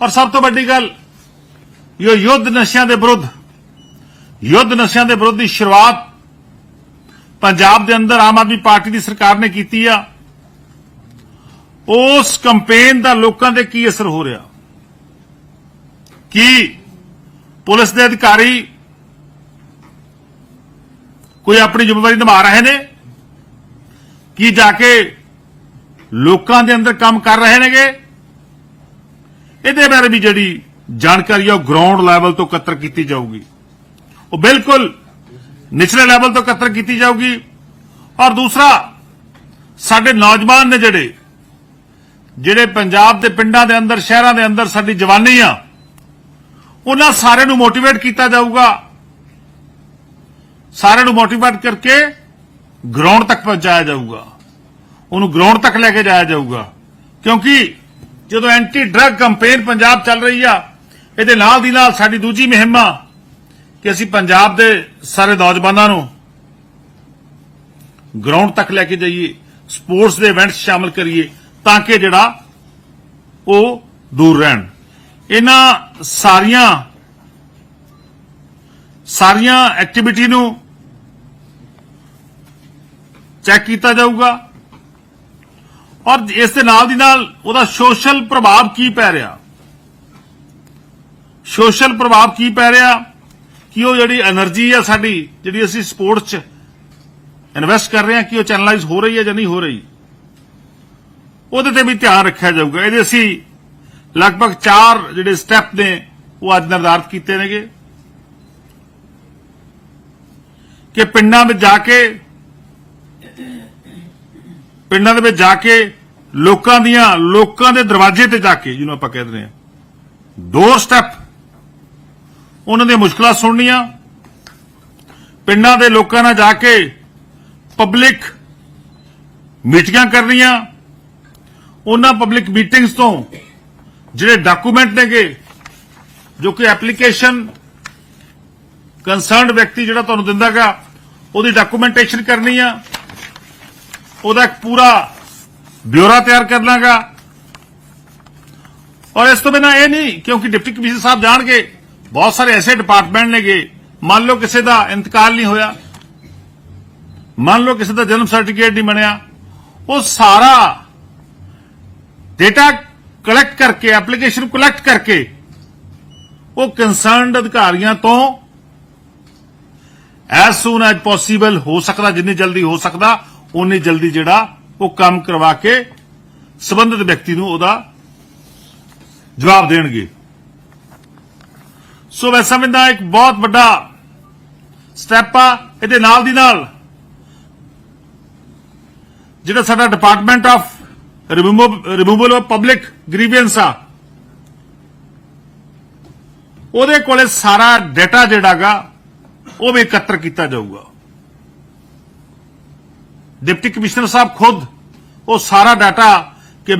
ਔਰ ਸਭ ਤੋਂ ਵੱਡੀ ਗੱਲ ਇਹ ਯੁੱਧ ਨਸ਼ਿਆਂ ਦੇ ਵਿਰੁੱਧ, ਯੁੱਧ ਨਸ਼ਿਆਂ ਦੇ ਵਿਰੁੱਧ ਦੀ ਸ਼ੁਰੂਆਤ ਪੰਜਾਬ ਦੇ ਅੰਦਰ ਆਮ ਆਦਮੀ ਪਾਰਟੀ ਦੀ ਸਰਕਾਰ ਨੇ ਕੀਤੀ ਆ, ਉਸ ਕੈਂਪੇਨ ਦਾ ਲੋਕਾਂ ਤੇ ਕੀ ਅਸਰ ਹੋ ਰਿਹਾ? ਕੀ ਪੁਲਿਸ ਦੇ ਅਧਿਕਾਰੀ ਕੋਈ ਆਪਣੀ ਜ਼ਿੰਮੇਵਾਰੀ ਨਿਭਾ ਰਹੇ ਨੇ? ਕੀ ਜਾ ਕੇ ਲੋਕਾਂ ਦੇ ਅੰਦਰ ਕੰਮ ਕਰ ਰਹੇ ਨੇਗੇ? ਇਹਦੇ ਬਾਰੇ ਵੀ ਜਿਹੜੀ ਜਾਣਕਾਰੀ ਆ, ਉਹ ਗਰਾਊਂਡ ਲੈਵਲ ਤੋਂ ਇਕੱਤਰ ਕੀਤੀ ਜਾਊਗੀ। ਉਹ ਬਿਲਕੁਲ ਨਿਚਲੇ ਲੈਵਲ ਤੋਂ ਇਕੱਤਰ ਕੀਤੀ ਜਾਊਗੀ। ਔਰ ਦੂਸਰਾ, ਸਾਡੇ ਨੌਜਵਾਨ ਨੇ ਜਿਹੜੇ ਜਿਹੜੇ ਪੰਜਾਬ ਦੇ ਪਿੰਡਾਂ ਦੇ ਅੰਦਰ, ਸ਼ਹਿਰਾਂ ਦੇ ਅੰਦਰ ਸਾਡੀ ਜਵਾਨੀ ਆ, ਉਹਨਾਂ ਸਾਰਿਆਂ ਨੂੰ ਮੋਟੀਵੇਟ ਕੀਤਾ ਜਾਊਗਾ। ਸਾਰਿਆਂ ਨੂੰ ਮੋਟੀਵੇਟ ਕਰਕੇ ਗਰਾਊਂਡ ਤੱਕ ਪਹੁੰਚਾਇਆ ਜਾਊਗਾ। ਉਹਨੂੰ ਗਰਾਊਂਡ ਤੱਕ ਲੈ ਕੇ ਜਾਇਆ ਜਾਊਗਾ। ਕਿਉਂਕਿ ਜਦੋਂ ਐਂਟੀ ਡਰੱਗ ਕੈਂਪੇਨ ਪੰਜਾਬ ਚੱਲ ਰਹੀ ਆ, ਇਹਦੇ ਨਾਲ ਦੀ ਨਾਲ ਸਾਡੀ ਦੂਜੀ ਮੁਹਿੰਮ ਆ ਕਿ ਅਸੀਂ ਪੰਜਾਬ ਦੇ ਸਾਰੇ ਨੌਜਵਾਨਾਂ ਨੂੰ ਗਰਾਊਂਡ ਤੱਕ ਲੈ ਕੇ ਜਾਈਏ ਸਪੋਰਟਸ ਦੇ ਇਵੈਂਟਸ ਸ਼ਾਮਲ ਕਰੀਏ, ਤਾਂ ਕਿ ਜਿਹੜਾ ਉਹ ਦੂਰ ਰਹਿਣ। ਇਹਨਾਂ ਸਾਰੀਆਂ ਸਾਰੀਆਂ ਐਕਟੀਵਿਟੀ ਨੂੰ ਚੈੱਕ ਕੀਤਾ ਜਾਊਗਾ। ਔਰ ਇਸ ਦੇ ਨਾਲ ਦੀ ਨਾਲ ਉਹਦਾ ਸੋਸ਼ਲ ਪ੍ਰਭਾਵ ਕੀ ਪੈ ਰਿਹਾ? ਸੋਸ਼ਲ ਪ੍ਰਭਾਵ ਕੀ ਪੈ ਰਿਹਾ? ਕਿ ਉਹ ਜਿਹੜੀ એનર્ਜੀ ਆ ਸਾਡੀ, ਜਿਹੜੀ ਅਸੀਂ ਸਪੋਰਟਸ 'ਚ ਇਨਵੈਸਟ ਕਰ ਰਹੇ ਹਾਂ, ਕਿ ਉਹ ਚੈਨਲਾਈਜ਼ ਹੋ ਰਹੀ ਹੈ ਜਾਂ ਨਹੀਂ ਹੋ ਰਹੀ? ਉਹਦੇ ਤੇ ਵੀ ਧਿਆਨ ਰੱਖਿਆ ਜਾਊਗਾ। ਇਹਦੇ ਅਸੀਂ ਲਗਭਗ 4 ਜਿਹੜੇ ਸਟੈਪ ਨੇ, ਉਹ ਅੱਜ ਨਿਰਧਾਰਤ ਕੀਤੇ ਨੇਗੇ। ਕਿ ਪਿੰਡਾਂ ਵਿੱਚ ਜਾ ਕੇ, ਪਿੰਡਾਂ ਦੇ ਵਿੱਚ ਜਾ ਕੇ ਲੋਕਾਂ ਦੀਆਂ, ਲੋਕਾਂ ਦੇ ਦਰਵਾਜ਼ੇ ਤੇ ਜਾ ਕੇ, ਜਿਹਨੂੰ ਆਪਾਂ ਕਹਿੰਦੇ ਹਾਂ। ਦੋ ਸਟੈਪ ਉਹਨਾਂ ਦੀਆਂ ਮੁਸ਼ਕਲਾਂ ਸੁਣਨੀਆਂ। ਪਿੰਡਾਂ ਦੇ ਲੋਕਾਂ ਨਾਲ ਜਾ ਕੇ ਪਬਲਿਕ ਮੀਟਿੰਗਾਂ ਕਰਨੀਆਂ। ਉਹਨਾਂ ਪਬਲਿਕ ਮੀਟਿੰਗਸ ਤੋਂ ਜਿਹੜੇ ਡਾਕੂਮੈਂਟ ਨੇਗੇ, ਜੋ ਕਿ ਐਪਲੀਕੇਸ਼ਨ ਕੰਸਰਨਡ ਵਿਅਕਤੀ ਜਿਹੜਾ ਤੁਹਾਨੂੰ ਦਿੰਦਾਗਾ, ਉਹਦੀ ਡਾਕੂਮੈਂਟੇਸ਼ਨ ਕਰਨੀ ਆ ਉਹਦਾ ਇੱਕ ਪੂਰਾ ਬਿਊਰਾ ਤਿਆਰ ਕਰ ਲਾਂਗਾ। ਔਰ ਇਸ ਤੋਂ ਬਿਨਾਂ ਇਹ ਨਹੀਂ, ਕਿਉਂਕਿ ਡਿਪਟੀ ਕਮਿਸ਼ਨਰ ਸਾਹਿਬ ਜਾਣਗੇ, ਬਹੁਤ ਸਾਰੇ ਐਸੇ ਡਿਪਾਰਟਮੈਂਟ ਨੇਗੇ, ਮੰਨ ਲਓ ਕਿਸੇ ਦਾ ਇੰਤਕਾਲ ਨਹੀਂ ਹੋਇਆ, ਮੰਨ ਲਓ ਕਿਸੇ ਦਾ ਜਨਮ ਸਰਟੀਫਿਕੇਟ ਨਹੀਂ ਬਣਿਆ, ਉਹ ਸਾਰਾ ਡੇਟਾ ਕਲੈਕਟ ਕਰਕੇ ਐਪਲੀਕੇਸ਼ਨ ਕਲੈਕਟ ਕਰਕੇ, ਉਹ ਕੰਸਰਨਡ ਅਧਿਕਾਰੀਆਂ ਤੋਂ ਐਸ ਸੂਨ ਐਜ ਪੋਸੀਬਲ ਹੋ ਸਕਦਾ, ਜਿੰਨੀ ਜਲਦੀ ਹੋ ਸਕਦਾ ਉਨੀ ਜਲਦੀ ਜਿਹੜਾ ਉਹ ਕੰਮ ਕਰਵਾ ਕੇ ਸਬੰਧਤ ਵਿਅਕਤੀ ਨੂੰ ਉਹਦਾ ਜਵਾਬ ਦੇਣਗੇ। ਸੋ ਮੈਂ ਸਮਝਦਾ ਇੱਕ ਬਹੁਤ ਵੱਡਾ ਸਟੈਪ ਆ, ਇਹਦੇ ਨਾਲ ਦੀ ਨਾਲ ਜਿਹੜਾ ਸਾਡਾ department of removal of public grievance ਆ, ਉਹਦੇ ਕੋਲੇ ਸਾਰਾ ਡਾਟਾ ਜਿਹੜਾਗਾ ਉਹ ਵੀ ਇਕੱਤਰ ਕੀਤਾ ਜਾਊਗਾ। ਡਿਪਟੀ ਕਮਿਸ਼ਨਰ ਸਾਹਿਬ ਖੁਦ ਉਹ ਸਾਰਾ ਡਾਟਾ